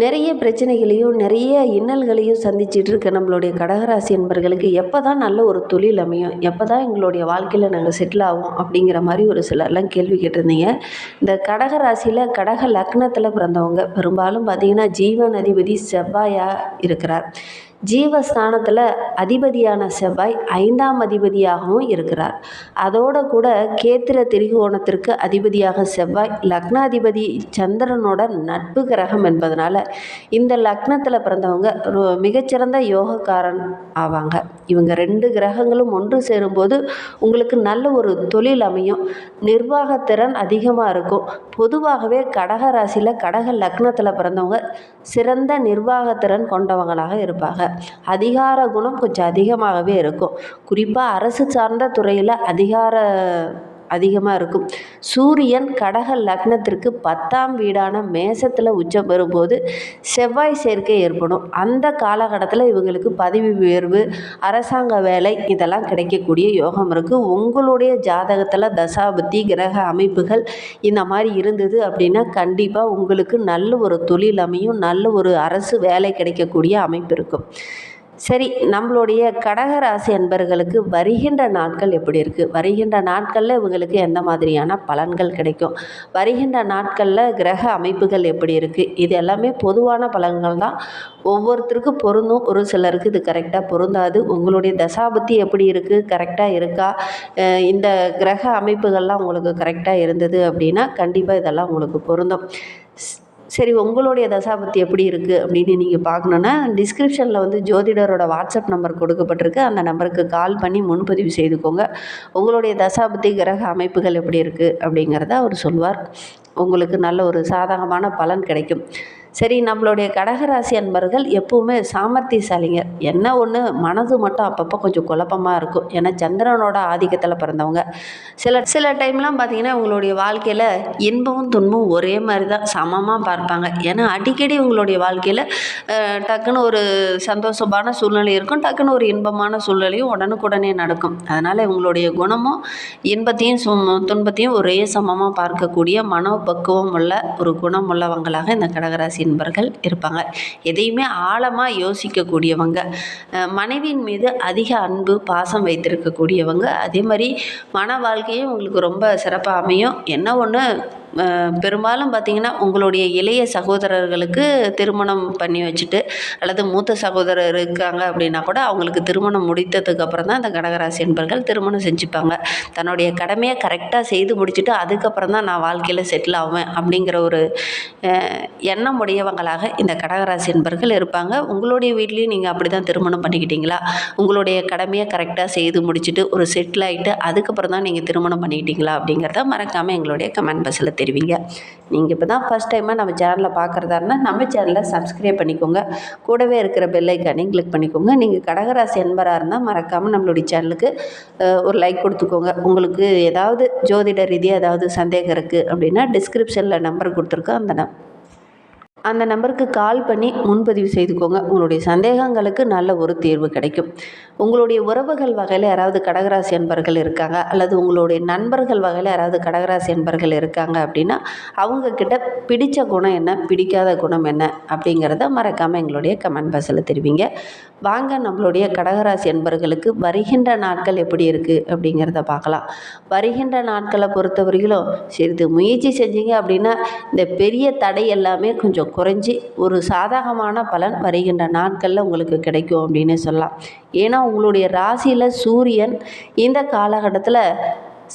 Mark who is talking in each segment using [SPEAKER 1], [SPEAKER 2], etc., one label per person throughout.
[SPEAKER 1] நிறைய பிரச்சனைகளையும் நிறைய இன்னல்களையும் சந்திச்சிட்டு இருக்க நம்மளுடைய கடகராசி என்பர்களுக்கு எப்போ தான் நல்ல ஒரு தொழில் அமையும் எப்போ தான் எங்களுடைய வாழ்க்கையில் நாங்கள் செட்டில் ஆகும் அப்படிங்கிற மாதிரி ஒரு சிலர்லாம் கேள்வி கேட்டிருந்தீங்க. இந்த கடகராசியில் கடக லக்னத்தில் பிறந்தவங்க பெரும்பாலும் பார்த்திங்கன்னா ஜீவன் அதிபதி செவ்வாயாக இருக்கிறார். ஜீவஸ்தானத்தில் அதிபதியான செவ்வாய் ஐந்தாம் அதிபதியாகவும் இருக்கிறார். அதோட கூட கேத்திர திரிகோணத்திற்கு அதிபதியாக செவ்வாய் லக்னாதிபதி சந்திரனோட நட்பு கிரகம் என்பதனால இந்த லக்னத்தில் பிறந்தவங்க மிகச்சிறந்த யோகக்காரன் ஆவாங்க. இவங்க ரெண்டு கிரகங்களும் ஒன்று சேரும்போது உங்களுக்கு நல்ல ஒரு தொழில் அமையும். நிர்வாகத்திறன் அதிகமாக இருக்கும். பொதுவாகவே கடக ராசியில் கடக லக்னத்தில் பிறந்தவங்க சிறந்த நிர்வாகத்திறன் கொண்டவங்களாக இருப்பாங்க. அதிகார குணம் கொஞ்சம் அதிகமாகவே இருக்கும். குறிப்பாக அரசு சார்ந்த துறையில் அதிகார அதிகமாக இருக்கும். சூரியன் கடக லக்னத்திற்கு பத்தாம் வீடான மேசத்தில் உச்சம் பெறும்போது செவ்வாய் சேர்க்கை ஏற்படும். அந்த காலகட்டத்தில் இவங்களுக்கு பதவி உயர்வு அரசாங்க வேலை இதெல்லாம் கிடைக்கக்கூடிய யோகம் இருக்குது உங்களுடைய ஜாதகத்தில் தசாபுத்தி கிரக அமைப்புகள் இந்த மாதிரி இருந்தது அப்படின்னா கண்டிப்பாக உங்களுக்கு நல்ல ஒரு தொழில் அமையும் நல்ல ஒரு அரசு வேலை கிடைக்கக்கூடிய அமைப்பு இருக்கும். சரி நம்மளுடைய கடகராசி அன்பர்களுக்கு வருகின்ற நாட்கள் எப்படி இருக்குது வருகின்ற நாட்களில் இவங்களுக்கு எந்த மாதிரியான பலன்கள் கிடைக்கும்? வருகின்ற நாட்களில் கிரக அமைப்புகள் எப்படி இருக்குது இது எல்லாமே பொதுவான பலன்கள் தான். ஒவ்வொருத்தருக்கும் பொருந்தும். ஒரு சிலருக்கு இது கரெக்டாக பொருந்தாது. உங்களுடைய தசாபத்தி எப்படி இருக்குது கரெக்டாக இருக்கா? இந்த கிரக அமைப்புகள்லாம் உங்களுக்கு கரெக்டாக இருந்தது அப்படின்னா கண்டிப்பாக இதெல்லாம் உங்களுக்கு பொருந்தும். ஸ்- சரி உங்களுடைய தசாபத்தி எப்படி இருக்குது அப்படின்னு நீங்கள் பார்க்கணுன்னா டிஸ்கிரிப்ஷனில் வந்து ஜோதிடரோட வாட்ஸ்அப் நம்பர் கொடுக்கப்பட்டிருக்கு. அந்த நம்பருக்கு கால் பண்ணி முன்பதிவு செய்துக்கோங்க. உங்களுடைய தசாபத்தி கிரக அமைப்புகள் எப்படி இருக்குது அப்படிங்கிறத அவர் சொல்வார். உங்களுக்கு நல்ல ஒரு சாதகமான பலன் கிடைக்கும். சரி நம்மளுடைய கடகராசி அன்பர்கள் எப்பவுமே சாமர்த்தியசாலிங்க. என்ன ஒன்று மனது மட்டும் அப்பப்போ கொஞ்சம் குழப்பமாக இருக்கும். ஏன்னா சந்திரனோட ஆதிக்கத்தில் பிறந்தவங்க. சில சில டைம்லாம் பார்த்தீங்கன்னா உங்களுடைய வாழ்க்கையில் இன்பமும் துன்பமும் ஒரே மாதிரி தான் சமமாக பார்ப்பாங்க. ஏன்னா அடிக்கடி உங்களுடைய வாழ்க்கையில் டக்குன்னு ஒரு சந்தோஷமான சூழ்நிலை இருக்கும். டக்குன்னு ஒரு இன்பமான சூழ்நிலையும் உடனுக்குடனே நடக்கும். அதனால் உங்களுடைய குணமும் இன்பத்தையும் சும்- துன்பத்தையும் ஒரே சமமாக பார்க்கக்கூடிய மனோபக்குவம் உள்ள ஒரு குணம் உள்ளவங்களாக இந்த கடகராசி என்பர்கள் இருப்பாங்க. எதையுமே ஆழமாக யோசிக்கக்கூடியவங்க மனைவியின் மீது அதிக அன்பு பாசம் வைத்திருக்கக்கூடியவங்க. அதே மாதிரி மன வாழ்க்கையும் உங்களுக்கு ரொம்ப சிறப்பாக அமையும். என்ன ஒன்று பெரும்பாலும் பார்த்திங்கன்னா உங்களுடைய இளைய சகோதரர்களுக்கு திருமணம் பண்ணி வச்சுட்டு அல்லது மூத்த சகோதரர் இருக்காங்க அப்படின்னா கூட அவங்களுக்கு திருமணம் முடித்ததுக்கு அப்புறம் தான் இந்த கடகராசி என்பர்கள் திருமணம் செஞ்சுப்பாங்க. தன்னுடைய கடமையை கரெக்டாக செய்து முடிச்சுட்டு அதுக்கப்புறம் தான் நான் வாழ்க்கையில் செட்டில் ஆவேன் அப்படிங்கிற ஒரு எண்ணம் உடையவங்களாக இந்த கடகராசி என்பர்கள் இருப்பாங்க. உங்களுடைய வீட்லேயும் நீங்கள் அப்படி தான் திருமணம் பண்ணிக்கிட்டீங்களா? உங்களுடைய கடமையை கரெக்டாக செய்து முடிச்சுட்டு ஒரு செட்டில் ஆகிட்டு அதுக்கப்புறம் தான் நீங்கள் திருமணம் பண்ணிக்கிட்டீங்களா அப்படிங்கிறத மறக்காமல் எங்களுடைய கமெண்ட் பாக்ஸில் தெரிவிங்க. நீங்கள் இப்போ தான் ஃபஸ்ட் டைமாக நம்ம சேனலில் பார்க்குறதா இருந்தால் நம்ம சேனலை சப்ஸ்கிரைப் பண்ணிக்கோங்க. கூடவே இருக்கிற பெல்லைக்கானையும் கிளிக் பண்ணிக்கோங்க. நீங்கள் கடகராசி என்பராக இருந்தால் மறக்காமல் நம்மளுடைய சேனலுக்கு ஒரு லைக் கொடுத்துக்கோங்க. உங்களுக்கு ஏதாவது ஜோதிட ரீதியாக ஏதாவது சந்தேகம் இருக்குது அப்படின்னா டிஸ்கிரிப்ஷனில் நம்பர் கொடுத்துருக்கோம். அந்த நம் அந்த நம்பருக்கு கால் பண்ணி முன்பதிவு செய்துக்கோங்க. உங்களுடைய சந்தேகங்களுக்கு நல்ல ஒரு தீர்வு கிடைக்கும். உங்களுடைய உறவுகள் வகையில் யாராவது கடகராசி என்பர்கள் இருக்காங்க அல்லது உங்களுடைய நண்பர்கள் வகையில் யாராவது கடகராசி என்பர்கள் இருக்காங்க அப்படின்னா அவங்கக்கிட்ட பிடித்த குணம் என்ன பிடிக்காத குணம் என்ன அப்படிங்கிறத மறக்காமல் எங்களுடைய கமெண்ட் பாக்ஸில் தெரிவிங்க. வாங்க நம்மளுடைய கடகராசி என்பர்களுக்கு வருகின்ற நாட்கள் எப்படி இருக்குது அப்படிங்கிறத பார்க்கலாம். வருகின்ற நாட்களை பொறுத்தவரையிலும் சிறிது முயற்சி செஞ்சீங்க அப்படின்னா இந்த பெரிய தடை எல்லாமே கொஞ்சம் குறைஞ்சி ஒரு சாதகமான பலன் வருகின்ற நாட்களில் உங்களுக்கு கிடைக்கும் அப்படின்னு சொல்லலாம். ஏன்னா உங்களுடைய ராசியில் சூரியன் இந்த காலகட்டத்தில்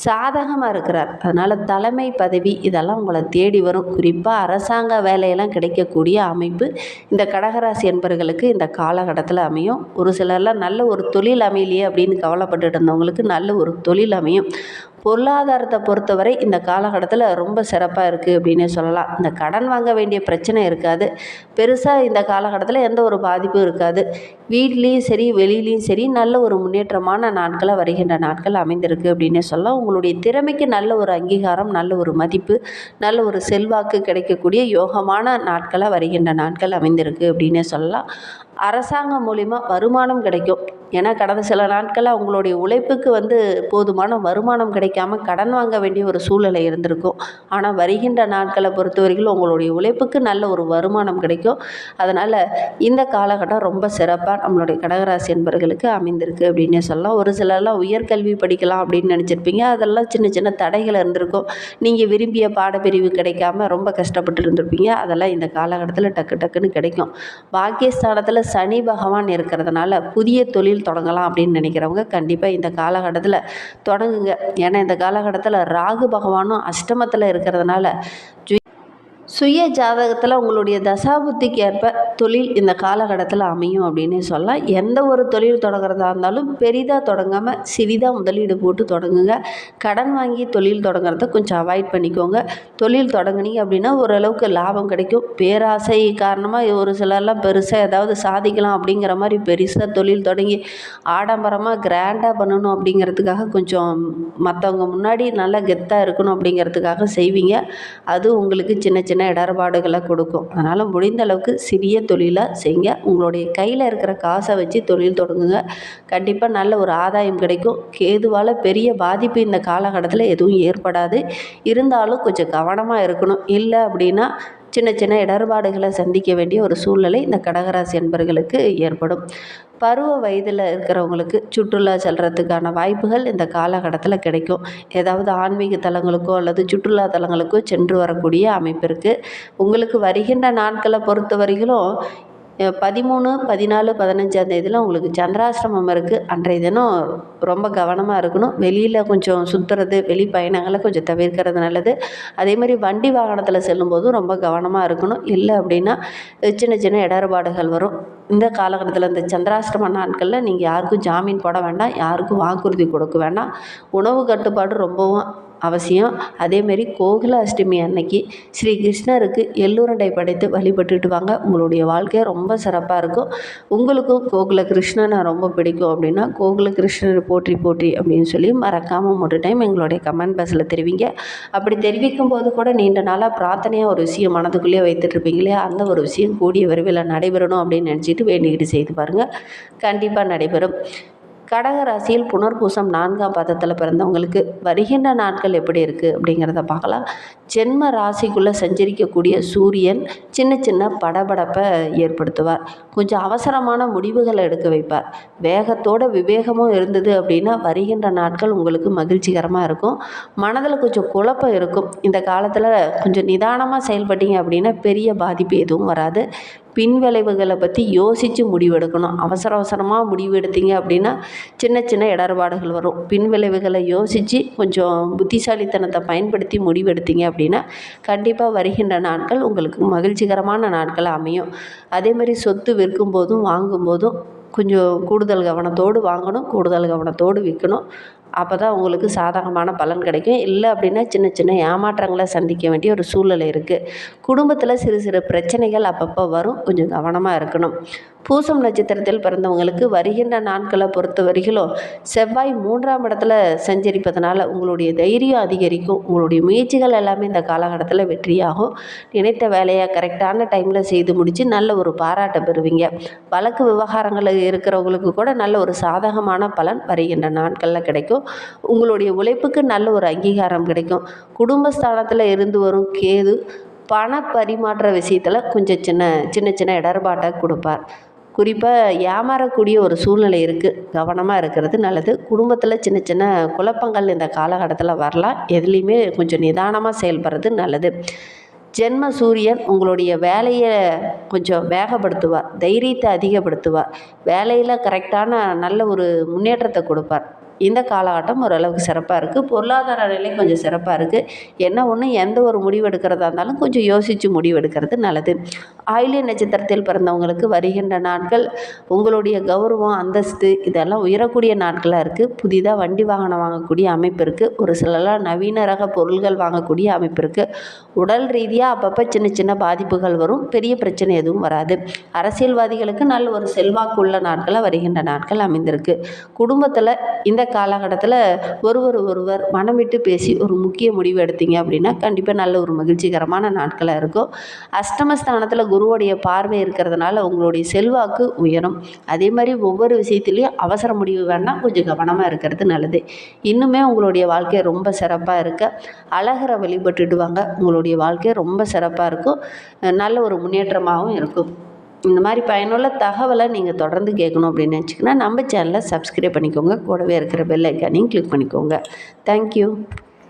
[SPEAKER 1] சாதகமாக இருக்கிறார். அதனால் தலைமை பதவி இதெல்லாம் உங்களை தேடி வரும். குறிப்பாக அரசாங்க வேலையெல்லாம் கிடைக்கக்கூடிய அமைப்பு இந்த கடகராசி என்பர்களுக்கு இந்த காலகட்டத்தில் அமையும். ஒரு சிலர்லாம் நல்ல ஒரு தொழில் அமையலையே அப்படின்னு கவலைப்பட்டுட்டு இருந்தவங்களுக்கு நல்ல ஒரு தொழில் அமையும். பொருளாதாரத்தை பொறுத்தவரை இந்த காலகட்டத்தில் ரொம்ப சிறப்பாக இருக்குது அப்படின்னே சொல்லலாம். இந்த கடன் வாங்க வேண்டிய பிரச்சனை இருக்காது. பெருசாக இந்த காலகட்டத்தில் எந்த ஒரு பாதிப்பும் இருக்காது. வீட்லேயும் சரி வெளியிலையும் சரி நல்ல ஒரு முன்னேற்றமான நாட்களாக வருகின்ற நாட்கள் அமைந்திருக்கு அப்படின்னே சொல்லலாம். உங்களுடைய திறமைக்கு நல்ல ஒரு அங்கீகாரம் நல்ல ஒரு மதிப்பு நல்ல ஒரு செல்வாக்கு கிடைக்கக்கூடிய யோகமான நாட்களாக வருகின்ற நாட்கள் அமைந்திருக்கு அப்படின்னே சொல்லலாம். அரசாங்கம் மூலிமா வருமானம் கிடைக்கும். ஏன்னா கடந்த சில நாட்களில் அவங்களுடைய உழைப்புக்கு வந்து போதுமான வருமானம் கிடைக்காம கடன் வாங்க வேண்டிய ஒரு சூழ்நிலை இருந்திருக்கும். ஆனால் வருகின்ற நாட்களை பொறுத்தவரைக்கும் உங்களுடைய உழைப்புக்கு நல்ல ஒரு வருமானம் கிடைக்கும். அதனால் இந்த காலகட்டம் ரொம்ப சிறப்பாக நம்மளுடைய கடகராசி என்பர்களுக்கு அமைந்திருக்கு அப்படின்னே சொல்லலாம். ஒரு சிலர்லாம் உயர்கல்வி படிக்கலாம் அப்படின்னு நினச்சிருப்பீங்க. அதெல்லாம் சின்ன சின்ன தடைகள் இருந்திருக்கும். நீங்கள் விரும்பிய பாடப்பிரிவு கிடைக்காம ரொம்ப கஷ்டப்பட்டு இருந்திருப்பீங்க. அதெல்லாம் இந்த காலகட்டத்தில் டக்கு டக்குன்னு கிடைக்கும். பாக்கியஸ்தானத்தில் சனி பகவான் இருக்கிறதுனால புதிய தொழில் தொடங்கலாம் அப்படின்னு நினைக்கிறவங்க கண்டிப்பாக இந்த காலகட்டத்தில் தொடங்குங்க. ஏன்னா இந்த காலகட்டத்தில் ராகு பகவானும் அஷ்டமத்தில் இருக்கிறதுனால ஜு- சுய ஜாதகத்தில் உங்களுடைய தசாபுத்திக்கு ஏற்ப தொழில் இந்த காலகட்டத்தில் அமையும் அப்படின்னு சொல்லலாம். எந்த ஒரு தொழில் தொடங்குறதா இருந்தாலும் பெரிதாக தொடங்காமல் சிறிதாக முதலீடு போட்டு தொடங்குங்க. கடன் வாங்கி தொழில் தொடங்குறத கொஞ்சம் அவாய்ட் பண்ணிக்கோங்க. தொழில் தொடங்குனீங்க அப்படின்னா ஓரளவுக்கு லாபம் கிடைக்கும். பேராசை காரணமாக ஒரு சிலர்லாம் பெருசாக ஏதாவது சாதிக்கலாம் அப்படிங்கிற மாதிரி பெருசாக தொழில் தொடங்கி ஆடம்பரமாக கிராண்டாக பண்ணணும் அப்படிங்கிறதுக்காக கொஞ்சம் மற்றவங்க முன்னாடி நல்லா கெத்தாக இருக்கணும் அப்படிங்கிறதுக்காக செய்வீங்க. அது உங்களுக்கு சின்ன சின்ன இடர்பாடுகளை கொடுக்கும். அதனால் முடிந்த அளவுக்கு சிறிய தொழிலாக செய்யுங்க. உங்களுடைய கையில் இருக்கிற காசை வச்சு தொழில் தொடங்குங்க. கண்டிப்பாக நல்ல ஒரு ஆதாயம் கிடைக்கும். கேதுவால் பெரிய பாதிப்பு இந்த காலகட்டத்தில் எதுவும் ஏற்படாது. இருந்தாலும் கொஞ்சம் கவனமாக இருக்கணும். இல்லை அப்படின்னா சின்ன சின்ன இடர்பாடுகளை சந்திக்க வேண்டிய ஒரு சூழ்நிலை இந்த கடகராசி என்பர்களுக்கு ஏற்படும். பருவ வயதில் இருக்கிறவங்களுக்கு சுற்றுலா செல்கிறதுக்கான வாய்ப்புகள் இந்த காலகட்டத்தில் கிடைக்கும். ஏதாவது ஆன்மீக தலங்களுக்கோ அல்லது சுற்றுலா தலங்களுக்கோ சென்று வரக்கூடிய அமைப்பு இருக்குது உங்களுக்கு வருகின்ற நாட்களை பொறுத்த வரையிலும் பதிமூணு பதினாலு பதினஞ்சாம் தேதியில் உங்களுக்கு சந்திராசிரமம் இருக்குது அன்றைய தினம் ரொம்ப கவனமாக இருக்கணும். வெளியில் கொஞ்சம் சுற்றுறது வெளி பயணங்களை கொஞ்சம் தவிர்க்கிறது நல்லது. அதே மாதிரி வண்டி வாகனத்தில் செல்லும்போதும் ரொம்ப கவனமாக இருக்கணும். இல்லை அப்படின்னா சின்ன சின்ன இடர்பாடுகள் வரும். இந்த காலகட்டத்தில் இந்த சந்திராஷ்டம நாட்களில் நீங்கள் யாருக்கும் ஜாமீன் போட வேண்டாம். யாருக்கும் வாக்குறுதி கொடுக்க வேண்டாம். உணவு கட்டுப்பாடு ரொம்பவும் அவசியம். அதேமாரி கோகுல அஷ்டமி அன்னைக்கு ஸ்ரீ கிருஷ்ணருக்கு எள்ளுருண்டை படைத்து வழிபட்டுட்டு வாங்க. உங்களுடைய வாழ்க்கை ரொம்ப சிறப்பாக இருக்கும். உங்களுக்கும் கோகுல கிருஷ்ணனை ரொம்ப பிடிக்கும் அப்படின்னா கோகுல கிருஷ்ணர் போற்றி போற்றி அப்படின்னு சொல்லி மறக்காமல் ஒரு டைம் எங்களுடைய கமெண்ட் பாக்ஸில் தெரிவிங்க. அப்படி தெரிவிக்கும் போது கூட நீண்ட நாளாக பிரார்த்தனையாக ஒரு விஷயம் மனதுக்குள்ளேயே வைத்துட்ருப்பீங்களே அந்த ஒரு விஷயம் கூடிய விரைவில் நடைபெறணும் அப்படின்னு நினச்சிட்டு வேண்டிக்கிட்டு செய்து பாருங்கள் கண்டிப்பாக நடைபெறும். கடக ராசியில் புனர்பூசம் நான்காம் பதத்தில் பிறந்தவங்களுக்கு வருகின்ற நாட்கள் எப்படி இருக்குது அப்படிங்கிறத பார்க்கலாம். ஜென்ம ராசிக்குள்ளே சஞ்சரிக்கக்கூடிய சூரியன் சின்ன சின்ன படபடப்பை ஏற்படுத்துவார். கொஞ்சம் அவசரமான முடிவுகளை எடுக்க வைப்பார். வேகத்தோட விவேகமும் இருந்தது அப்படின்னா வருகின்ற நாட்கள் உங்களுக்கு மகிழ்ச்சிகரமாக இருக்கும். மனதில் கொஞ்சம் குழப்பம் இருக்கும். இந்த காலத்தில் கொஞ்சம் நிதானமாக செயல்பட்டீங்க அப்படின்னா பெரிய பாதிப்பு எதுவும் வராது. பின் விளைவுகளை பற்றி யோசித்து முடிவெடுக்கணும். அவசர அவசரமாக முடிவு எடுத்தீங்க அப்படின்னா சின்ன சின்ன இடர்பாடுகள் வரும். பின் விளைவுகளை யோசித்து கொஞ்சம் புத்திசாலித்தனத்தை பயன்படுத்தி முடிவெடுத்தீங்க அப்படின்னா கண்டிப்பாக வருகின்ற நாட்கள் உங்களுக்கு மகிழ்ச்சிகரமான நாட்கள் அமையும். அதேமாதிரி சொத்து விற்கும் போதும் வாங்கும் போதும் கொஞ்சம் கூடுதல் கவனத்தோடு வாங்கணும் கூடுதல் கவனத்தோடு விற்கணும். அப்போ தான் உங்களுக்கு சாதகமான பலன் கிடைக்கும். இல்லை அப்படின்னா சின்ன சின்ன ஏமாற்றங்களை சந்திக்க வேண்டிய ஒரு சூழ்நிலை இருக்குது குடும்பத்தில் சிறு சிறு பிரச்சனைகள் அப்பப்போ வரும். கொஞ்சம் கவனமாக இருக்கணும். பூசம் நட்சத்திரத்தில் பிறந்தவங்களுக்கு வருகின்ற நாட்களை பொறுத்த வரைக்கும் செவ்வாய் மூன்றாம் இடத்துல சஞ்சரிப்பதனால உங்களுடைய தைரியம் அதிகரிக்கும். உங்களுடைய முயற்சிகள் எல்லாமே இந்த காலகட்டத்தில் வெற்றியாகும். நினைத்த வேலையை கரெக்டான டைமில் செய்து முடித்து நல்ல ஒரு பாராட்டை பெறுவீங்க. வழக்கு விவகாரங்களில் இருக்கிறவங்களுக்கு கூட நல்ல ஒரு சாதகமான பலன் வருகின்ற நாட்களில் கிடைக்கும். உங்களுடைய உழைப்புக்கு நல்ல ஒரு அங்கீகாரம் கிடைக்கும். குடும்பஸ்தானத்தில் இருந்து வரும் கேது பண பரிமாற்ற விஷயத்தில் கொஞ்சம் சின்ன சின்ன சின்ன இடர்பாட்டை கொடுப்பார். குறிப்பாக ஏமாறக்கூடிய ஒரு சூழ்நிலை இருக்குது கவனமாக இருக்கிறது நல்லது. குடும்பத்தில் சின்ன சின்ன குழப்பங்கள் இந்த காலகட்டத்தில் வரலாம். எதுலேயுமே கொஞ்சம் நிதானமாக செயல்படுறது நல்லது. ஜென்ம சூரியன் உங்களுடைய வேலையை கொஞ்சம் வேகப்படுத்துவார். தைரியத்தை அதிகப்படுத்துவார். வேலையில் கரெக்டான நல்ல ஒரு முன்னேற்றத்தை கொடுப்பார். இந்த காலகட்டம் ஓரளவுக்கு சிறப்பாக இருக்குது பொருளாதார நிலை கொஞ்சம் சிறப்பாக இருக்குது என்ன ஒன்று எந்த ஒரு முடிவு எடுக்கிறதா இருந்தாலும் கொஞ்சம் யோசித்து முடிவு எடுக்கிறது நல்லது. ஆயிலிய நட்சத்திரத்தில் பிறந்தவங்களுக்கு வருகின்ற நாட்கள் உங்களுடைய கௌரவம் அந்தஸ்து இதெல்லாம் உயரக்கூடிய நாட்களாக இருக்குது புதிதாக வண்டி வாகனம் வாங்கக்கூடிய அமைப்பு இருக்குது ஒரு சிலலாம் நவீன ரக பொருள்கள் வாங்கக்கூடிய அமைப்பு இருக்குது உடல் ரீதியாக அப்பப்போ சின்ன சின்ன பாதிப்புகள் வரும். பெரிய பிரச்சனை எதுவும் வராது. அரசியல்வாதிகளுக்கு நல்ல ஒரு செல்வாக்கு உள்ள நாட்களாக வருகின்ற நாட்கள் அமைந்திருக்கு. குடும்பத்தில் இந்த காலகட்டத்தில் ஒருவர் ஒருவர் மனம் விட்டு பேசி ஒரு முக்கிய முடிவு எடுத்தீங்க அப்படின்னா கண்டிப்பாக நல்ல ஒரு மகிழ்ச்சிகரமான நாட்களாக இருக்கும். அஷ்டமஸ்தானத்தில் குருவோடைய பார்வை இருக்கிறதுனால உங்களுடைய செல்வாக்கு உயரும். அதே மாதிரி ஒவ்வொரு விஷயத்துலையும் அவசர முடிவு வேணால் கொஞ்சம் கவனமாக இருக்கிறது நல்லது. இன்னுமே உங்களுடைய வாழ்க்கை ரொம்ப சிறப்பாக இருக்க. அழகரை வழிபட்டுடுவாங்க உங்களுடைய வாழ்க்கை ரொம்ப சிறப்பாக இருக்கும். நல்ல ஒரு முன்னேற்றமாகவும் இருக்கும். இந்த மாதிரி பயனுள்ள தகவலை நீங்கள் தொடர்ந்து கேட்கணும் அப்படின்னு நினச்சிங்கன்னா நம்ம சேனலை சப்ஸ்கிரைப் பண்ணிக்கோங்க. கூடவே இருக்கிற பெல் ஐக்கானையும் கிளிக் பண்ணிக்கோங்க. தேங்க்யூ